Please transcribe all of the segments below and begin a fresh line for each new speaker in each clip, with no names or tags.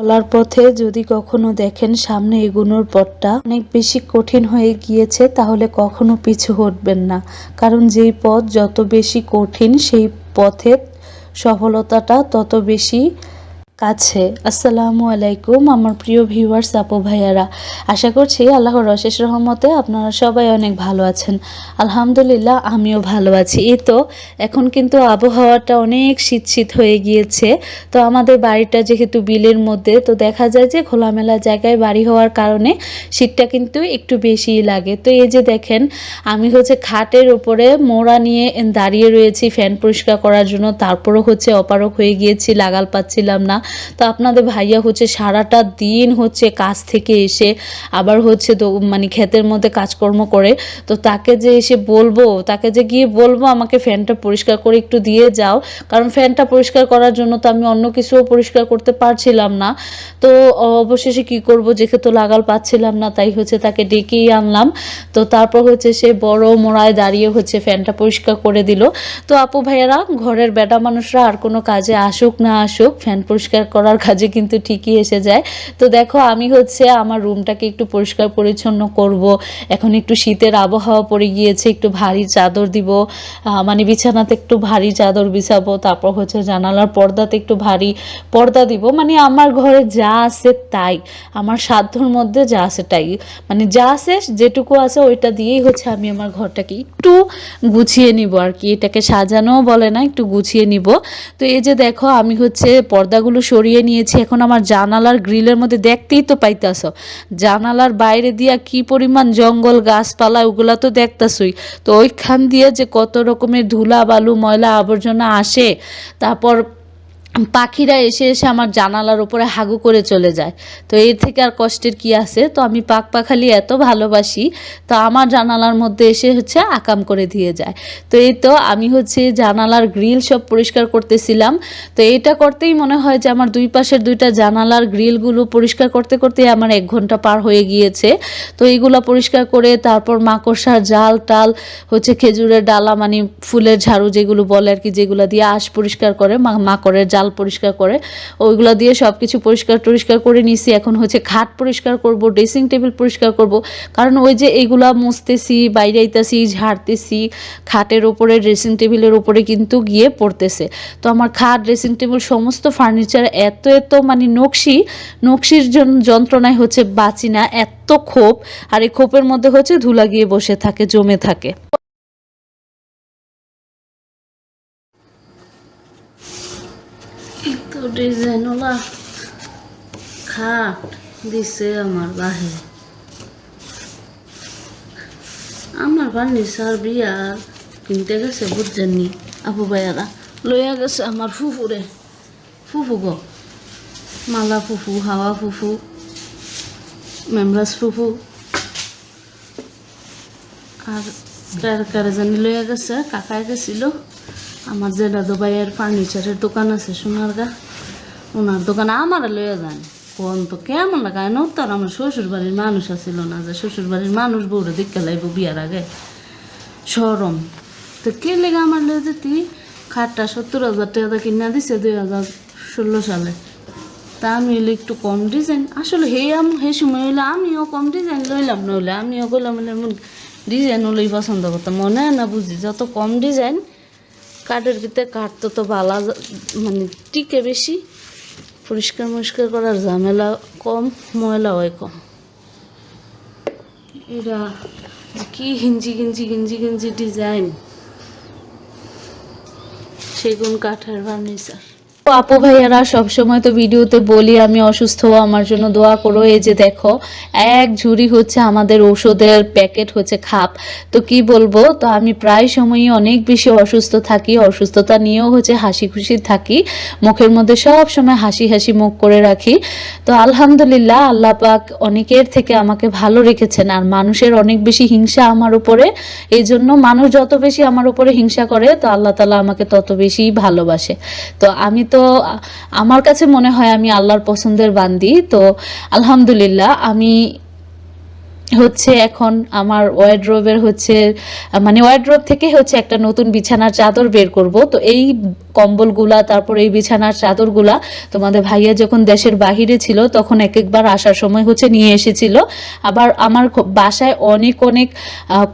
চলার পথে যদি কখনো দেখেন সামনে এগোনোর পথটা অনেক বেশি কঠিন হয়ে গিয়েছে, তাহলে কখনো পিছু হটবেন না। কারণ যেই পথ যত বেশি কঠিন, সেই পথে সফলতাটা তত বেশি কাছে। আসসালামু আলাইকুম আমার প্রিয় ভিউয়ার্স আপু ভাইয়ারা। আশা করছি আল্লাহর অশেষ রহমতে আপনারা সবাই অনেক ভালো আছেন। আলহামদুলিল্লাহ, আমিও ভালো আছি। এই তো, এখন কিন্তু আবহাওয়াটা অনেক শীত শীত হয়ে গিয়েছে। তো আমাদের বাড়িটা যেহেতু বিলের মধ্যে, তো দেখা যায় যে খোলামেলা জায়গায় বাড়ি হওয়ার কারণে শীতটা কিন্তু একটু বেশিই লাগে। তো এই যে দেখেন, আমি হচ্ছে খাটের উপরে মোড়া নিয়ে দাঁড়িয়ে রয়েছি, ফ্যান পরিষ্কার করার জন্য। তারপরও হচ্ছে অপারক হয়ে গিয়েছি, লাগাল পাচ্ছিলাম না। তো আপনাদের ভাইয়া হচ্ছে সারাটা দিন হচ্ছে কাজ থেকে এসে আবার হচ্ছে তো মানে ক্ষেতের মধ্যে কাজকর্ম করে। তো তাকে যে এসে বলব, তাকে যে গিয়ে বলব, আমাকে ফ্যানটা পরিষ্কার করে একটু দিয়ে যাও। কারণ ফ্যানটা পরিষ্কার করার জন্য তো আমি অন্য কিছুও পরিষ্কার করতে পারছিলাম না। তো অবশেষে কি করব, যেহেতু লাগাল পাচ্ছিলাম না, তাই হচ্ছে তাকে ডেকেই আনলাম। তো তারপর হচ্ছে সে বড় মোড়ায় দাঁড়িয়ে হচ্ছে ফ্যানটা পরিষ্কার করে দিল। তো আপু ভাইয়েরা, ঘরের বেটা মানুষরা আর কোনো কাজে আসুক না আসুক, ফ্যান পরিষ্কার করার কাজে কিন্তু ঠিকই এসে যায়। তো দেখো, আমি হচ্ছে আমার রুমটাকে একটু পরিষ্কার পরিচ্ছন্ন করব। এখন একটু শীতের আবহাওয়া পড়ে গিয়েছে, একটু ভারী চাদর দিব। মানে বিছানাতে একটু ভারী চাদর বিছাবো, তারপর হচ্ছে জানালার পর্দাতে একটু ভারী পর্দা দিব। মানে আমার ঘরে যা আছে তাই, আমার সাধ্যর মধ্যে যা আছে তাই। মানে যা আছে, যেটুকু আছে ওইটা দিয়েই হচ্ছে আমি আমার ঘরটাকে একটু গুছিয়ে নিব আর কি। এটাকে সাজানো বলে না, একটু গুছিয়ে নিব। তো এই যে দেখো, আমি হচ্ছে পর্দাগুলো সরিয়ে নিয়েছি। এখন আমার জানালার গ্রিলের মধ্যে দেখতেই তো পাইতাছ। জানালার বাইরে দিয়া কি পরিমাণ জঙ্গল, গাছপালা, ওগুলা তো দেখতাছই। তো ওইখান দিয়ে যে কত রকমের ধুলা, বালু, ময়লা, আবর্জনা আসে, তারপর পাখিরা এসে এসে আমার জানালার উপরে হাগু করে চলে যায়। তো এর থেকে আর কষ্টের কি আছে? তো আমি পাক পাখালি এত ভালোবাসি, তো আমার জানালার মধ্যে এসে হচ্ছে আকাম করে দিয়ে যায়। তো এই তো আমি হচ্ছে জানালার গ্রিল সব পরিষ্কার করতেছিলাম। তো এটা করতেই মনে হয় যে আমার দুই পাশের দুইটা জানালার গ্রিলগুলো পরিষ্কার করতে করতে আমার এক ঘণ্টা পার হয়ে গিয়েছে। তো এইগুলো পরিষ্কার করে তারপর মাকড়সার জাল, টাল, হচ্ছে খেজুরের ডালা মানে ফুলের ঝাড়ু যেগুলো বলে আর কি, যেগুলো দিয়ে আশ পরিষ্কার করে মাকড়ের জাল পরিষ্কার করে, ওইগুলো দিয়ে সব কিছু পরিষ্কার টরিষ্কার করে নিছি। এখন হচ্ছে খাট পরিষ্কার করব, ড্রেসিং টেবিল পরিষ্কার করব। কারণ ওই যে এইগুলা মুছতেছি, বাইরে আইতাছি, ঝাড়তেছি, খাটের ওপরে, ড্রেসিং টেবিলের ওপরে কিন্তু গিয়ে পড়তেছে। তো আমার খাট, ড্রেসিং টেবিল, সমস্ত ফার্নিচার এত এত মানে নকশি, নকশির যন্ত্রণায় হচ্ছে বাঁচি না, এত ক্ষোভ আর এই ক্ষোভের মধ্যে হচ্ছে ধুলা গিয়ে বসে থাকে, জমে থাকে।
তো ডিজাইনওয়ালা খাট দিছে আমার বাহে আমার ফার্নিচার বিয়া কিনতে গেছে বুঝছেননি আপু ভাইয়ারা, লইয়া গেছে আমার ফুফুরে। ফুফু গো, মালা ফুফু, হাওয়া ফুফু, মেমরাজ ফুফু। আর কার কারে জানি লইয়া গেছে কাকায় গেছিল। আমার যে দাদু ভাইয়ের ফার্নিচারের দোকান আছে সোনার গা। ওনার দোকানে আমার লইয়া যান। কোন তো কেমন লাগায় না আর আমার শ্বশুর বাড়ির মানুষ আছিল না যে শ্বশুর বাড়ির মানুষ বউরে দেখতে লাইব বিয়ার আগে। সরম তো কে লেগে আমার লয়ে যেতি? খাটটা সত্তর হাজার টাকা কিনা দিছে দুই হাজার ষোলো সালে। তা আমি হইলে একটু কম ডিজাইন। আসলে হে আমি, হে সময় হইলে আমিও কম ডিজাইন লইলাম, নইলে আমিও গেলাম ডিজাইন হলেই পছন্দ করতাম। মনে হয় না বুঝি, যত কম ডিজাইন কাঠের ভিতরে কাঠ তো তো বালা মানে টিকে বেশি। পরিষ্কার মরিষ্কার করার ঝামেলা কম, ময়লা হয় কম। এরা কি হিঞ্জি গিঞ্জি গিঞ্জি গিঞ্জি ডিজাইন। সেগুন কাঠের ফার্নিচার।
আপু ভাইয়ারা, সবসময় তো ভিডিওতে বলি, আমি অসুস্থ, আমার জন্য দোয়া করো। এই যে দেখো, এক ঝুড়ি হচ্ছে আমাদের ওষুধের প্যাকেট হচ্ছে খাপ। তো কি বলব, তো আমি প্রায় সময়ই অনেক বেশি অসুস্থ থাকি, অসুস্থতা নিয়েও হচ্ছে হাসি খুশি থাকি। মুখের মধ্যে সব সময় হাসি হাসি মুখ করে রাখি। তো আলহামদুলিল্লাহ, আল্লাহ পাক অনেকের থেকে আমাকে ভালো রেখেছেন, আর মানুষের অনেক বেশি হিংসা আমার উপরে। এই জন্য মানুষ যত বেশি আমার উপরে হিংসা করে, তো আল্লাহ তালা আমাকে তত বেশি ভালোবাসে। তো আমি তো আ- আমার কাছে মনে হয় আমি আল্লাহর পছন্দের বান্দি। তো, আলহামদুলিল্লাহ, আমি হচ্ছে এখন আমার ওয়ার্ড্রোবের হচ্ছে মানে ওয়ার্ড্রোব থেকে হচ্ছে একটা নতুন বিছানার চাদর বের করব। তো এই কম্বলগুলা, তারপর এই বিছানার চাদরগুলা, তোমাদের ভাইয়া যখন দেশের বাহিরে ছিল, তখন এক একবার আসার সময় হচ্ছে নিয়ে এসেছিল। আবার আমার বাসায় অনেক অনেক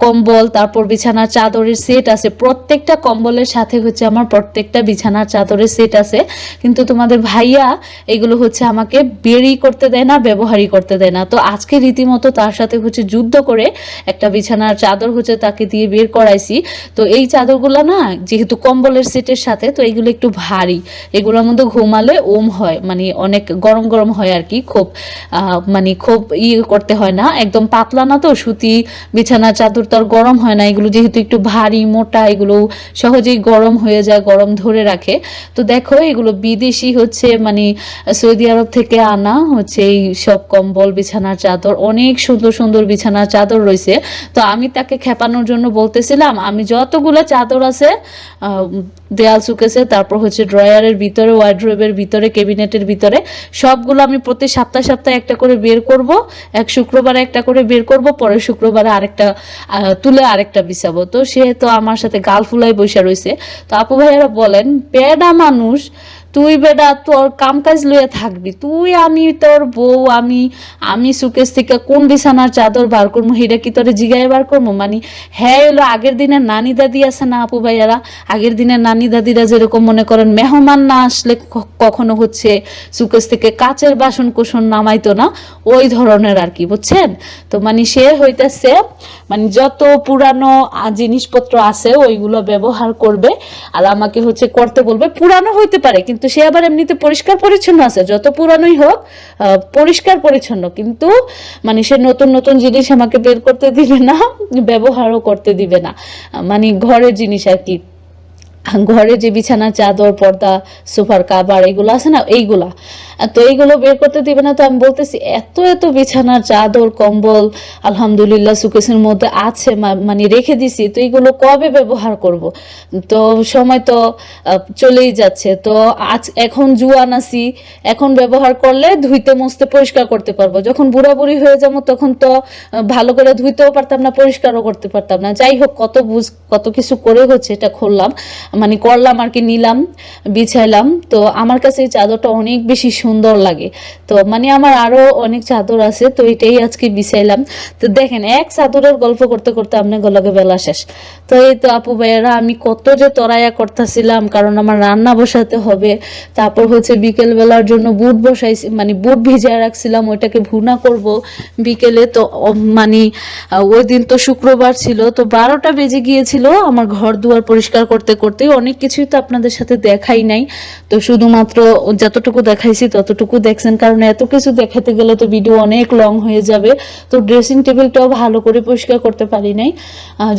কম্বল, তারপর বিছানার চাদরের সেট আছে। প্রত্যেকটা কম্বলের সাথে হচ্ছে আমার প্রত্যেকটা বিছানার চাদরের সেট আছে। কিন্তু তোমাদের ভাইয়া এগুলো হচ্ছে আমাকে বেরই করতে দেয় না, ব্যবহারই করতে দেয় না। তো আজকে রীতিমতো তার সাথে হচ্ছে যুদ্ধ করে একটা বিছানার চাদর হচ্ছে তাকে দিয়ে বের করাইছি। তো এই চাদরগুলো না, যেহেতু কম্বলের সেটের সাথে, তো এগুলো একটু ভারী। এগুলোর মধ্যে ঘুমালে ওম হয় মানে অনেক গরম গরম হয় আর কি, খুব মানে খুব ই করতে হয় না। একদম পাতলা না তো, সুতি বিছানার চাদর তো আর গরম হয় না। এগুলো যেহেতু একটু ভারী, মোটা, এগুলো সহজেই গরম হয়ে যায়, গরম ধরে রাখে। তো দেখো, এগুলো বিদেশি হচ্ছে মানে সৌদি আরব থেকে আনা হচ্ছে এই সব কম্বল বিছানার চাদর, অনেক সুন্দর সুন্দর বিছানার চাদর রয়েছে। তো আমি তাকে খেপানোর জন্য বলতেছিলাম, আমি যতগুলো চাদর আছে দেয়াল সুকেছে তারপর হচ্ছে ড্রয়ারের ভিতরে, ওয়ার্ড্রোবের ভিতরে, ক্যাবিনেটের ভিতরে, সবগুলো আমি প্রতি সপ্তাহ সপ্তাহে একটা করে বের করব। এক শুক্রবারে একটা করে বের করব, পরের শুক্রবারে আরেকটা তুলে আরেকটা বিছাবো। তো সে তো আমার সাথে গাল ফুলাই বসে রয়েছে। তো আপু ভাইয়ারা বলেন পেডা মানুষ তুই বেডা তোর কাম কাজ লইয়া থাকবি। তুই, আমি, তোর বউ, আমি আমি সুকেশ থেকে কোন বিছানার চাদর বার করব হিরা কি তোরে জিগায় বার করব মানে হ্যাঁ এলো আগের দিনের নানি দাদি আছে না আপু ভাইয়ারা? আগের দিনের নানি দাদিরা যেরকম মনে করেন মেহমান না আসলে কখনো হচ্ছে সুকেশ থেকে কাচের বাসন কোসন নামাইতো না, ওই ধরনের আর কি, বুঝছেন? তো মানে সে হইতেছে মানে যত পুরানো জিনিসপত্র আছে, ওইগুলো ব্যবহার করবে, আর আমাকে হচ্ছে করতে বলবে। পুরানো হইতে পারে, কিন্তু সে আবার এমনিতে পরিষ্কার পরিচ্ছন্ন আছে, যত পুরানোই হোক পরিষ্কার পরিচ্ছন্ন। কিন্তু মানে সে নতুন নতুন জিনিস আমাকে বের করতে দিবে না, ব্যবহারও করতে দিবে না। মানে ঘরের জিনিস আর কি। ঘরে যে বিছানা, চাদর, পর্দা, সোফার কাবার এগুলো আছে না, এইগুলা। তো এইগুলো বের করতে দিবে না, তো আমি বলতেছি, এত এত বিছানার চাদর, কম্বল, আলহামদুলিল্লাহ সুকেশের মধ্যে আছে মানে রেখে দিছি, তো এইগুলো কবে ব্যবহার করব? তো সময় তো চলেই যাচ্ছে। তো আজ এখন জুয়ান আছি, এখন ব্যবহার করলে ধুইতে, মুছতে পরিষ্কার করতে পারব। যখন বুড়া বুড়ি হয়ে যাব, তখন তো ভালো করে ধুইতেও পারতাম না, পরিষ্কারও করতে পারতাম না। যাই হোক, কত বুঝ, কত কিছু করে হচ্ছে, এটা খুললাম। মানে করলাম আর কি, নিলাম, বিছাইলাম। তো আমার কাছে এই চাদরটা অনেক বেশি সুন্দর লাগে। তো মানে আমার আরও অনেক চাদর আছে, তো এটাই আজকে বিছাইলাম। তো দেখেন, এক চাদরের গল্প করতে করতে আপনার গলাকে বেলা শেষ। তো এই তো আপু ভাইয়েরা, আমি কত যে তরাইয়া করতেছিলাম, কারণ আমার রান্না বসাতে হবে। তারপর হচ্ছে বিকেল বেলার জন্য বুট বসাইছি মানে বুট ভিজিয়ে রাখছিলাম, ওইটাকে ভুনা করব বিকেলে। তো মানে ওই দিন তো শুক্রবার ছিল। তো বারোটা বেজে গিয়েছিল আমার ঘর দুয়ার পরিষ্কার করতে করতে। অনেক কিছুই তো আপনাদের সাথে দেখাই নাই। তো শুধুমাত্র যতটুকু দেখাইছি ততটুকু দেখছেন, কারণ এত কিছু দেখাতে গেলে তো ভিডিও অনেক লং হয়ে যাবে। তো ড্রেসিং টেবিলটাও ভালো করে পরিষ্কার করতে পারি নাই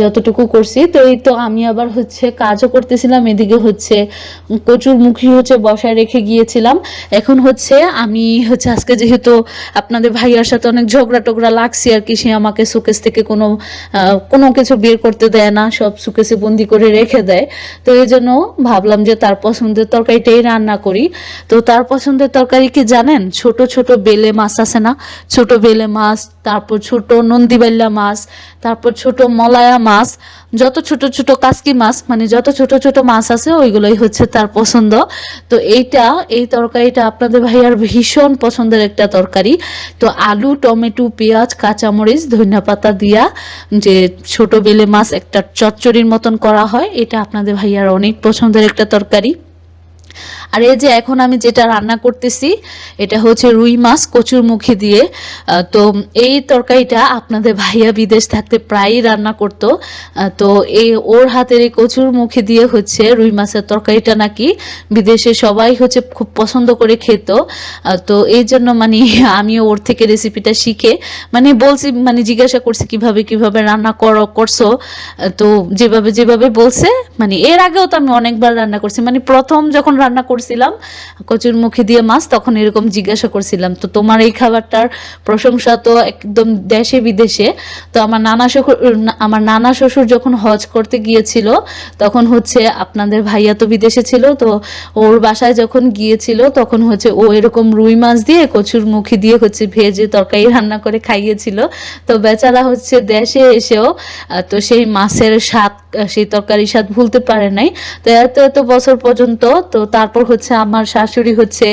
যতটুকু করছি। তো এই তো আমি আবার হচ্ছে কাজও করতেছিলাম, এদিকে হচ্ছে প্রচুর মুখী হচ্ছে বসায় রেখে গিয়েছিলাম। এখন হচ্ছে আমি হচ্ছে আজকে যেহেতু আপনাদের ভাইয়ার সাথে অনেক ঝগড়া টগড়া লাগছে আর কি, সে আমাকে সুকেশ থেকে কোনো কোনো কিছু বের করতে দেয় না, সব সুকেশে বন্দি করে রেখে দেয়। তো এই জন্য ভাবলাম যে তার পছন্দের তরকারিটাই রান্না করি। তো তার পছন্দের তরকারি কি জানেন? ছোট ছোট বেলে মাছ আছে না? ছোট বেলে মাছ, তারপর ছোট নন্দিবাল্লা মাছ, তারপর ছোট মলায়া মাছ। যত ছোট ছোট কাসকি মাছ মানে যত ছোট ছোট মাছ আছে, ওইগুলোই হচ্ছে তার পছন্দ। তো এইটা, এই তরকারিটা আপনাদের ভাইয়ার ভীষণ পছন্দের একটা তরকারি। তো আলু, টমেটো, পেঁয়াজ, কাঁচামরিচ, ধনিয়া পাতা দিয়া যে ছোট বেলে মাছ একটা চচ্চড়ির মতন করা হয়, এটা আপনাদের ভাইয়ার অনেক পছন্দের একটা তরকারি। আর এই যে এখন আমি যেটা রান্না করতেছি, এটা হচ্ছে রুই মাছ কচুর মুখে দিয়ে তো এই তরকারিটা আপনাদের ভাইয়া বিদেশ থাকতে প্রায়ই রান্না করতো। তো এই ওর হাতের এই কচুর মুখে দিয়ে হচ্ছে রুই মাছের তরকারিটা নাকি বিদেশে সবাই হচ্ছে খুব পছন্দ করে খেত। তো এই জন্য মানে আমিও ওর থেকে রেসিপিটা শিখে মানে বলছি মানে জিজ্ঞাসা করছি, কীভাবে কীভাবে রান্না করো, করছ? তো যেভাবে যেভাবে বলছে মানে এর আগেও তো আমি অনেকবার রান্না করছি মানে প্রথম যখন রান্না করছিলাম, কচুর মুখে দিয়ে মাছ, তখন এরকম জিজ্ঞাসা করছিলাম, তো তোমার এই খাবারটার প্রশংসা তো একদম দেশে বিদেশে। তো আমার নানা শ্বশুর, আমার নানা শ্বশুর যখন হজ করতে গিয়েছিল, তখন হচ্ছে আপনাদের ভাইয়া তো বিদেশে ছিল, তো ওর বাসায় যখন গিয়েছিল, তখন হচ্ছে ও এরকম রুই মাছ দিয়ে কচুর মুখি দিয়ে হচ্ছে ভেজে তরকারি রান্না করে খাইয়েছিল। তো বেচারা হচ্ছে দেশে এসেও তো সেই মাছের স্বাদ সেই তরকারির স্বাদ ভুলতে পারে নাই। তো এত এত বছর পর্যন্ত তো তারপর হচ্ছে আমার শাশুড়ি হচ্ছে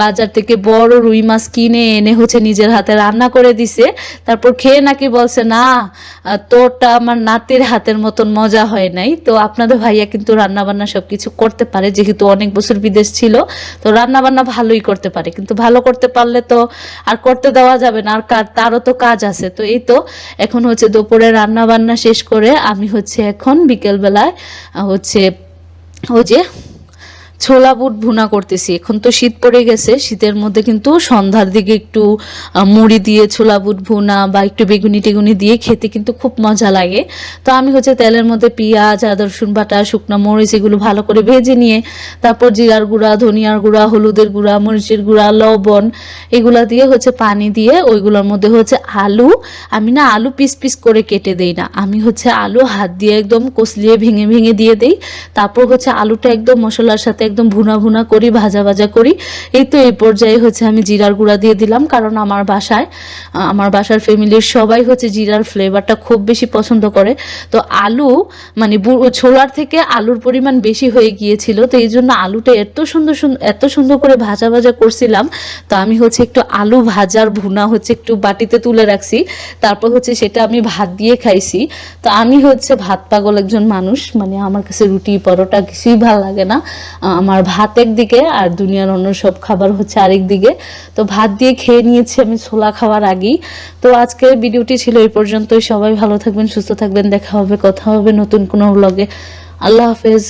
বাজার থেকে বড় রুই মাছ কিনে এনে হচ্ছে নিজের হাতে রান্না করে দিছে। তারপর খেয়ে নাকি বলছে, না তোরটা আমার নাতির হাতের মতন মজা হয় নাই। তো আপনাদের ভাইয়া কিন্তু রান্না বান্না সবকিছু করতে পারে, যেহেতু অনেক বছর বিদেশ ছিল, তো রান্না বান্না ভালোই করতে পারে। কিন্তু ভালো করতে পারলে তো আর করতে দেওয়া যাবে না, আর তারও তো কাজ আছে। তো এই তো এখন হচ্ছে দুপুরে রান্না বান্না শেষ করে আমি হচ্ছে এখন বিকেলবেলায় হচ্ছে ওই যে ছোলা বুট ভুনা করতেছি। এখন তো শীত পড়ে গেছে, শীতের মধ্যে কিন্তু সন্ধ্যার দিকে একটু মুড়ি দিয়ে ছোলা বুট ভুনা বা একটু বেগুনি টেগুনি দিয়ে খেতে কিন্তু খুব মজা লাগে। তো আমি হচ্ছে তেলের মধ্যে পেঁয়াজ, আদা, রসুন বাটা, শুকনো মরিচ এগুলো ভালো করে ভেজে নিয়ে, তারপর জিরার গুঁড়া, ধনিয়ার গুঁড়া, হলুদের গুঁড়া, মরিচের গুঁড়া, লবণ এগুলা দিয়ে হচ্ছে পানি দিয়ে ওইগুলোর মধ্যে হচ্ছে আলু। আমি না আলু পিস পিস করে কেটে দেই না। আমি হচ্ছে আলু হাত দিয়ে একদম কষলিয়ে ভেঙে ভেঙে দিয়ে দেই। তারপর হচ্ছে আলুটা একদম মশলার সাথে একদম ভুনা ভুনা করি, ভাজা ভাজা করি। এই তো এই পর্যায়ে হচ্ছে আমি জিরার গুঁড়া দিয়ে দিলাম, কারণ আমার বাসায় আমার বাসার ফ্যামিলির সবাই হচ্ছে জিরার ফ্লেভারটা খুব বেশি পছন্দ করে। তো আলু মানে ছোলার থেকে আলুর পরিমাণ বেশি হয়ে গিয়েছিল, তো এই জন্য আলুটা এত সুন্দর এত সুন্দর করে ভাজা ভাজা করছিলাম, তো আমি হচ্ছে একটু আলু ভাজার ভুনা হচ্ছে একটু বাটিতে তুলে রাখছি, তারপর হচ্ছে সেটা আমি ভাত দিয়ে খাইছি। তো আমি হচ্ছে ভাত পাগল একজন মানুষ মানে আমার কাছে রুটি, পরোটা কিছুই ভালো লাগে না। আমার ভাত একদিকে আর দুনিয়ার অন্য সব খাবার হচ্ছে আরেক দিকে। তো ভাত দিয়ে খেয়ে নিয়েছি আমি ছোলা খাওয়ার আগেই। তো আজকে ভিডিওটি ছিল এই পর্যন্তই। সবাই ভালো থাকবেন, সুস্থ থাকবেন। দেখা হবে, কথা হবে নতুন কোনো ব্লগে আল্লাহ হাফেজ।